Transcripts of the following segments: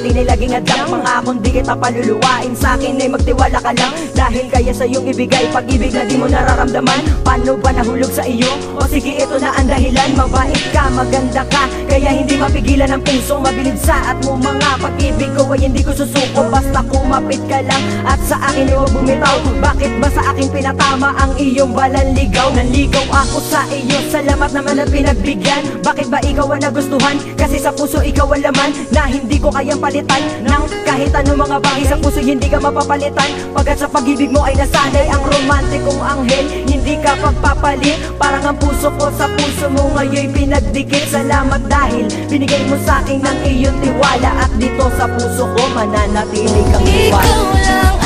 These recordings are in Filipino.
akin ay laging adlang Mga akong di kita paluluwain Sa akin ay magtiwala ka lang Dahil kaya sa iyong ibigay Pag-ibig na di mo nararamdaman. Paano ba nahulog sa iyo? O sige ito na ang dahilan. Mabait ka, maganda ka Kaya hindi mapigilan ang puso. Mabilib sa at mo mga pag-ibig ko Ay hindi ko susuko. Basta kumapit ka lang At sa akin ay huwag bumitaw. Bakit ba sa akin pinatama Ang iyong balanligaw Nanligaw ako sa iyo Salamat naman at pinagbigyan. Bakit ba ikaw ang nagustuhan? Kasi sa puso ikaw ang laman Na hindi ko kayang palitan. Nang kahit anong mga bagay sa puso Hindi ka mapapalitan. Pagkat sa pag-ibig mo ay nasanay Ang romantikong anghel Hindi ka pagpapalit. Parang ang puso ko sa puso mo Ngayon pinagdikit. Salamat dahil binigay mo sa akin ng iyong tiwala. At dito sa puso ko mananatili kang Ikaw tiwala lang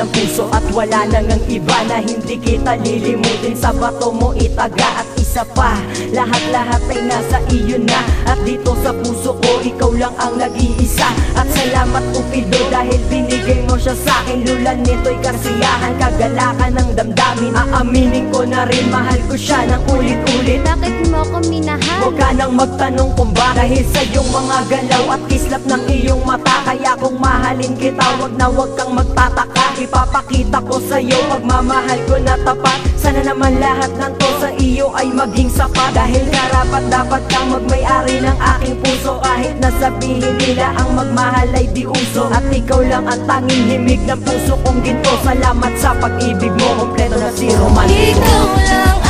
ng puso at wala nang ang iba na hindi kita lilimutin. Sa bato mo itaga at isa pa Lahat-lahat ay nasa iyo na. At dito sa puso ko ikaw lang ang nag-iisa. At salamat Cupido dahil binigay mo siya sa akin. Lulan nito'y kasiyahan, kagalakan ng damdamin. Aaminin ko na rin mahal ko siya ng ulit-ulit. Bakit mo ko minahal? Huwag ka nang magtanong kung ba Dahil sa iyong mga galaw at kislap ng iyong mata. Kaya kung mahalin kita, wag na wag kang magtataka. Ipapakita ko sa iyo, pagmamahal ko na tapat. Sana naman lahat ng to sa iyo ay maging sapat Dahil karapat dapat kang magmay-ari ng aking puso. Kahit nasabihin nila ang magmahal ay di uso. At ikaw lang ang tanging himig ng puso kong ginto. Salamat sa pag-ibig mo, kompleto na si Romantico Ikaw lang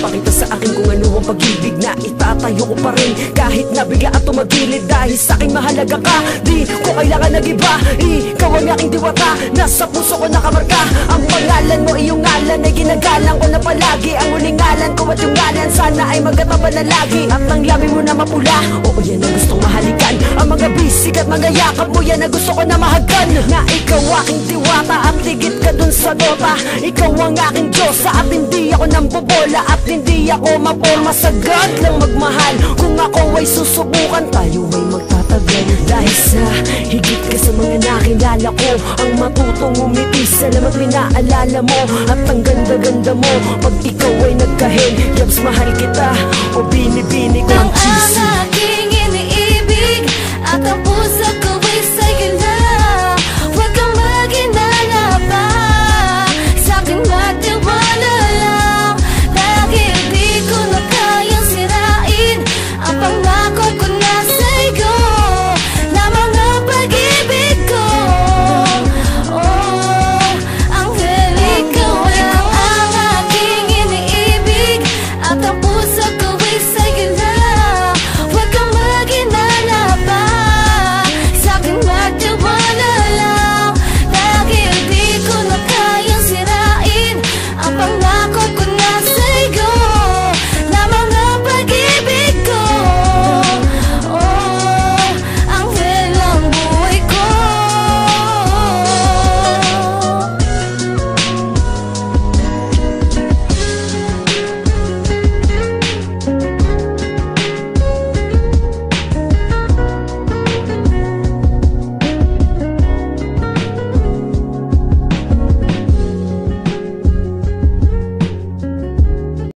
nagpakita sa akin kung ano ang pag-ibig na itatayo ko pa rin. Kahit nabigla at tumagilid dahil sa akin mahalaga ka Di ko kailangan ng iba. Ikaw ang aking diwata Nasa puso ko nakamarka. Ang pangalan mo iyong ngalan ay ginagalang ko na palagi. Ang huling ngalan ko at yung ngalan sana ay magkataban na lagi. At ang labi mo na mapula Oo yan ang gustong mahalikan Ang mga bisig at mga yakap mo yan ang gusto ko na mahagan Na ikaw aking diwata at ligit ka dun sa dota Ikaw ang aking Diyosa at hindi ako nang bobola At hindi ako maporma sagad lang magmahal. Kung ako ay susubukan tayo ay magtatagal. Dahil sa higit ka sa mga nakilala ko Ang matutong umiti salamat pinaalala mo At ang ganda-ganda mo. Pag ikaw ay nagkahel Yabs mahal kita. O binibini ko ang cheesy